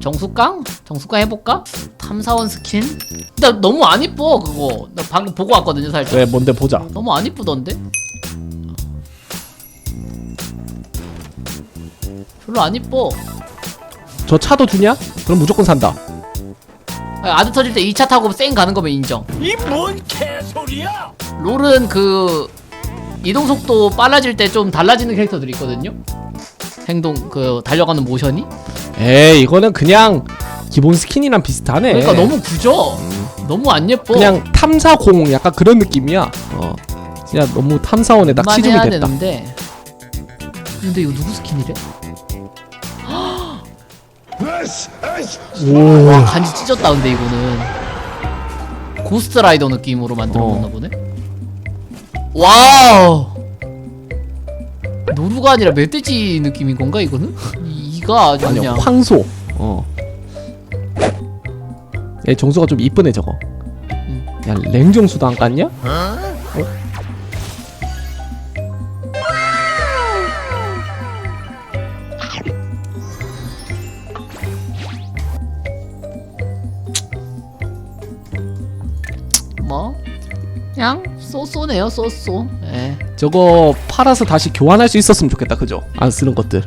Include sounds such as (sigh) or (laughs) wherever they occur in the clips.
정수깡? 정수깡 해볼까? 탐사원 스킨? 나 너무 안 이뻐 그거 나 방금 보고 왔거든요 살짝 왜 뭔데 보자 너무 안 이쁘던데? 별로 안 이뻐 저 차도 주냐? 그럼 무조건 산다 아니, 아드 터질 때 2차 타고 쌩 가는 거면 인정 이 뭔 개소리야? 롤은 그 이동 속도 빨라질 때 좀 달라지는 캐릭터들이 있거든요 행동 그 달려가는 모션이? 에이 이거는 그냥 기본 스킨이랑 비슷하네. 그러니까 너무 구져 너무 안 예뻐. 그냥 탐사공 약간 그런 느낌이야. 어. 진짜 너무 탐사원에다 치중이 해야 됐다. 되는데. 근데 이거 누구 스킨이래? 오. 와 간지 찢었다 근데 이거는. 고스트 라이더 느낌으로 만들어 어. 놓나 보네? 와우 노루가 아니라 멧돼지 느낌인 건가 이거는? 이- 이가 아주 아니야 그냥 황소 어. 얘 정수가 좀 이쁘네 저거 음. 야 랭정수도 안 깠냐? 뭐 그냥 쏘쏘네요 쏘쏘 예 저거 팔아서 다시 교환할 수 있었으면 좋겠다 그죠? 안 쓰는 것들.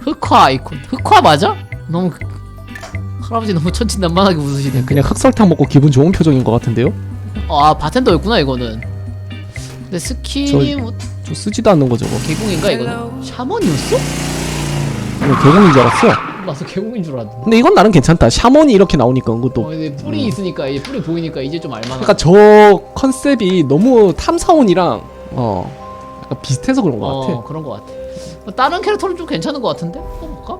흑화 아이콘. 흑화 맞아? 너무 그- 할아버지 너무 천진난만하게 웃으시네. 그냥 흑설탕 먹고 기분 좋은 표정인 것 같은데요? 아 바텐더였구나 이거는. 근데 스킨이 저- 뭐 저 쓰지도 않는 거 저거. 개공인가 이거는? 샤먼이었어? 이거 개공인 줄 알았어? 나도 개공인 줄 알았는데. 근데 이건 나름 괜찮다. 샤먼이 이렇게 나오니까 어, 그것도. 근데 뿔이 있으니까 이제 뿔이 보이니까 이제 좀 알만하다. 그러니까 저 컨셉이 너무 탐사원이랑 어 약간 비슷해서 그런 것어 같아 그런 거 같아 어, 다른 캐릭터는 좀 괜찮은 거 같은데? 뽑을까?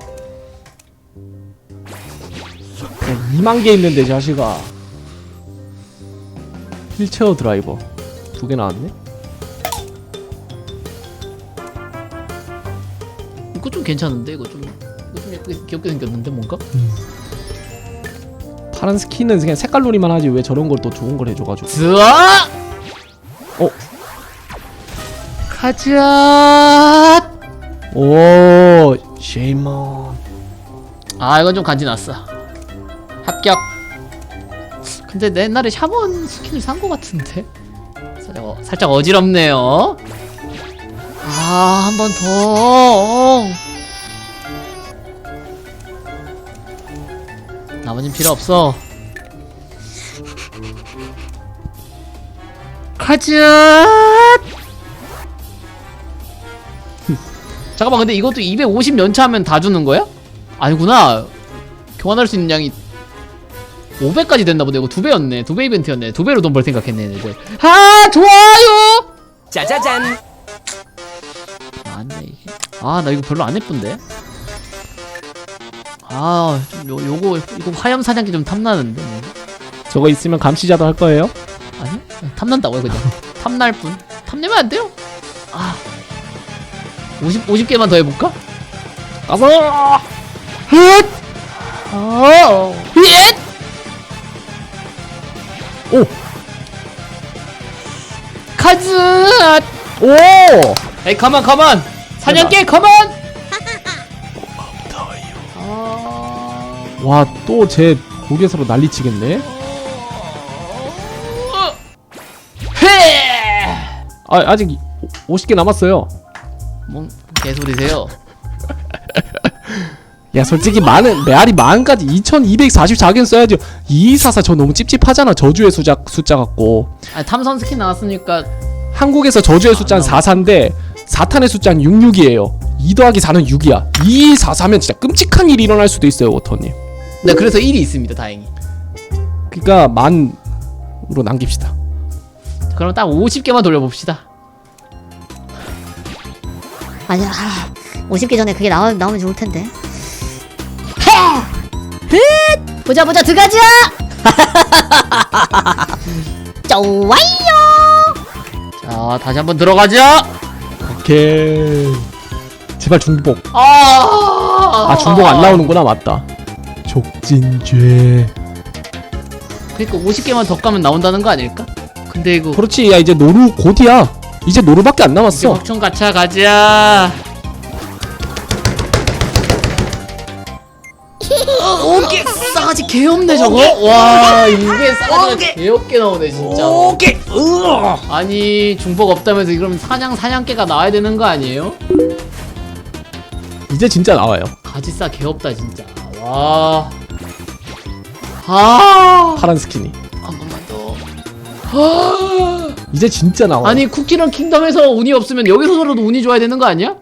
2만 개 있는데 자식아 휠체어 드라이버 두 개 나왔네 이거 좀 괜찮은데 이거 좀 이거 좀 예쁘게 귀엽게 생겼는데 뭔가? 파란 스킨은 그냥 색깔 놀이만 하지 왜 저런 걸 또 좋은 걸 해줘가지고 드아! 어? 가자! 오 쉐이먼. 아 이건 좀 간지 났어. 합격. 근데 내 옛날에 샤먼 스킨을 산거 같은데? 살짝, 어, 살짝 어지럽네요. 아 한 번 더. 나머진 필요 없어. 가자 잠깐만 근데 이것도 250 연차하면 다 주는 거야? 아니구나. 교환할 수 있는 양이 500까지 됐나 보네 이거 두 배였네. 두 배 이벤트였네. 두 배로 돈 벌 생각했네 얘네들 아 좋아요! 짜자잔. 안돼 이게. 아 나 이거 별로 안 예쁜데? 아좀 요, 요거 이거 화염 사냥기 좀 탐나는데 뭐. 저거 있으면 감시자도 할 거예요? 아니? 탐난다고요 그냥? 탐날 뿐. 탐내면 안 돼요. 아 50, 50개만 더 해볼까? 가서 헷! 어, 헷! 오! 카즈! 오! 에이, 가만, 가만! 사냥개, 가만! 와 또 제 고개서로 난리치겠네 해! 아 아직 50개 남았어요 뭔 개소리세요? 야 솔직히 많은 메아리 만까지 2244개 써야지 2244 저 너무 찝찝하잖아 저주의 숫자 숫자 같고 아, 탐선 스킨 나왔으니까 한국에서 저주의 숫자는 44인데 사탄의 숫자는 66이에요 2 더하기 4는 6이야 2244면 진짜 끔찍한 일이 일어날 수도 있어요 워터님 네, 그래서 1이 있습니다, 다행히. 그니까 만으로 남깁시다 그럼 딱 50개만 돌려봅시다. 아니야. 아, 50개 전에 그게 나오, 나오면 좋을 텐데. 보자 보자 들어가자. 좋아요. (laughs) 자, 다시 한번 들어가자! 오케이 제발 중복 아, 아 중복 안 나오는구나 맞다 족진죄 그니까 50개만 더 까면 나온다는 거 아닐까? 근데 이거. 그렇지 야 이제 노루 곧이야 이제 노루밖에 안 남았어 확충 가차 가자. 어, 오케이. 싸가지 개 없네 저거 와 이게 싸가지가 개없게 나오네 진짜 오케이. 으어. 아니 중복 없다면서 그럼 사냥 사냥개가 나와야 되는 거 아니에요? 이제 진짜 나와요. 가지싸 개 없다 진짜 와 아, 파란 스킨이. 한 번만 더. 이제 진짜 나와. 아니 쿠키랑 킹덤에서 운이 없으면 여기서라도 운이 좋아야 되는 거 아니야?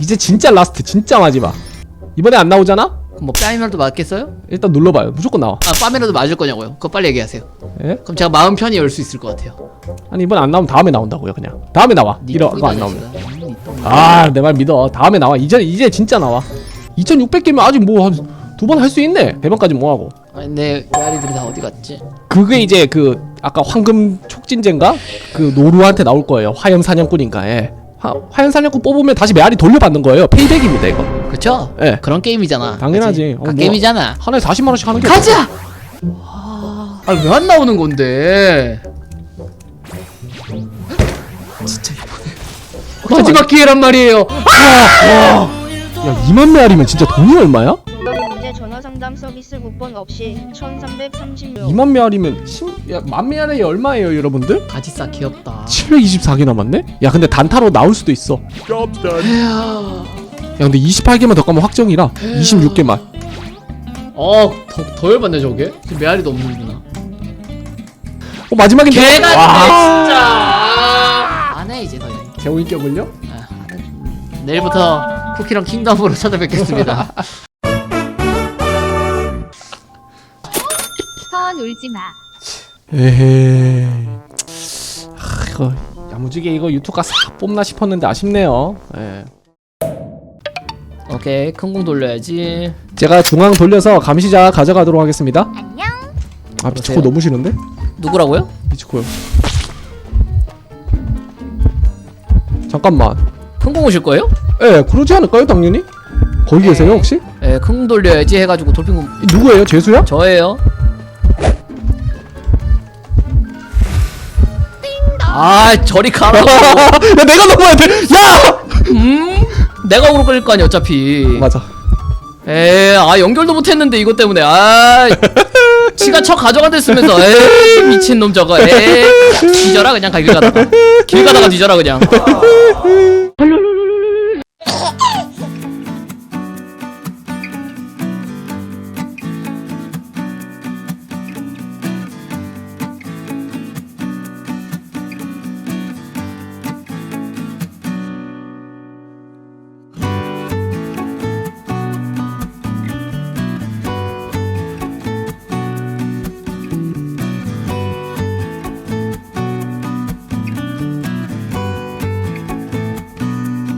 이제 진짜 라스트 진짜 마지막. 이번에 안 나오잖아? 뭐 뺨이라도 맞겠어요? 일단 눌러봐요. 무조건 나와. 아 뺨이라도 맞을 거냐고요? 그거 빨리 얘기하세요. 예? 그럼 제가 마음 편히 열 수 있을 것 같아요. 아니 이번에 안 나오면 다음에 나온다고요 그냥. 다음에 나와. 네 이거 똥이다, 안 나오면. 자식아. 네 똥. 아내 말 믿어. 다음에 나와. 이제 이제 진짜 나와. 2,600개면 아직 뭐 한 두 번 할 수 있네. 대박까지 뭐 하고. 아니 내 메아리들이 다 어디 갔지? 그게 이제 그 아까 황금 촉진제인가 그 노루한테 나올 거예요. 화염 사냥꾼인가. 예. 화, 화염 사냥꾼 뽑으면 다시 메아리 돌려받는 거예요. 페이백입니다 이거. 그쵸? 예. 그런 게임이잖아. 당연하지. 어, 아, 뭐. 게임이잖아. 하나에 40만 원씩 하는 게. 가자. 아 왜 안 나오는 건데? 진짜 이번에 마지막 기회란 말이에요. 야 2만 메아리면 진짜 돈이 얼마야? 전화 상담 서비스 쿠폰 없이 1330요. 2만 메아리면 10, 야, 만 메아리 얼마예요 여러분들? 가지싸 귀엽다. 724개 남았네? 야 근데 단타로 나올 수도 있어 야 근데 28개만 더 까면 확정이라 26개만 어 더 더 열받네 저게. 지금 메아리도 없는구나. 어 마지막인데 개같네 와. 진짜. 안 해 이제 더 이상. 개운격을요? 아, 안 해. 내일부터 쿠키랑 킹덤으로 (laughs) 찾아뵙겠습니다. (laughs) 서원 울지 마. 에헤이 하, 이거 야무지게 이거 유튜브가 싹 뽑나 싶었는데 아쉽네요 예. 오케이 큰 공 돌려야지. 제가 중앙 돌려서 감시자 가져가도록 하겠습니다 안녕. 아 미치코 너무 싫은데? 누구라고요? 미치코요 잠깐만 큰 공 오실 거예요? 예 그러지 않을까요 당연히? 거기 계세요 혹시? 예, 큰 공 돌려야지 해가지고 돌핀 공 이 누구예요? 재수야? 저예요. 아 저리 가라고. (laughs) 야 내가 넘어야 돼! 야! 음? 내가 오로 끌릴 거 아니야 어차피. 맞아 에, 아 연결도 못했는데 이것 때문에 아. 지가 쳐 가져간댔으면서 에이 미친 놈 저거 에이 뒤져라 그냥 길 가다가 길 가다가 뒤져라 그냥 살려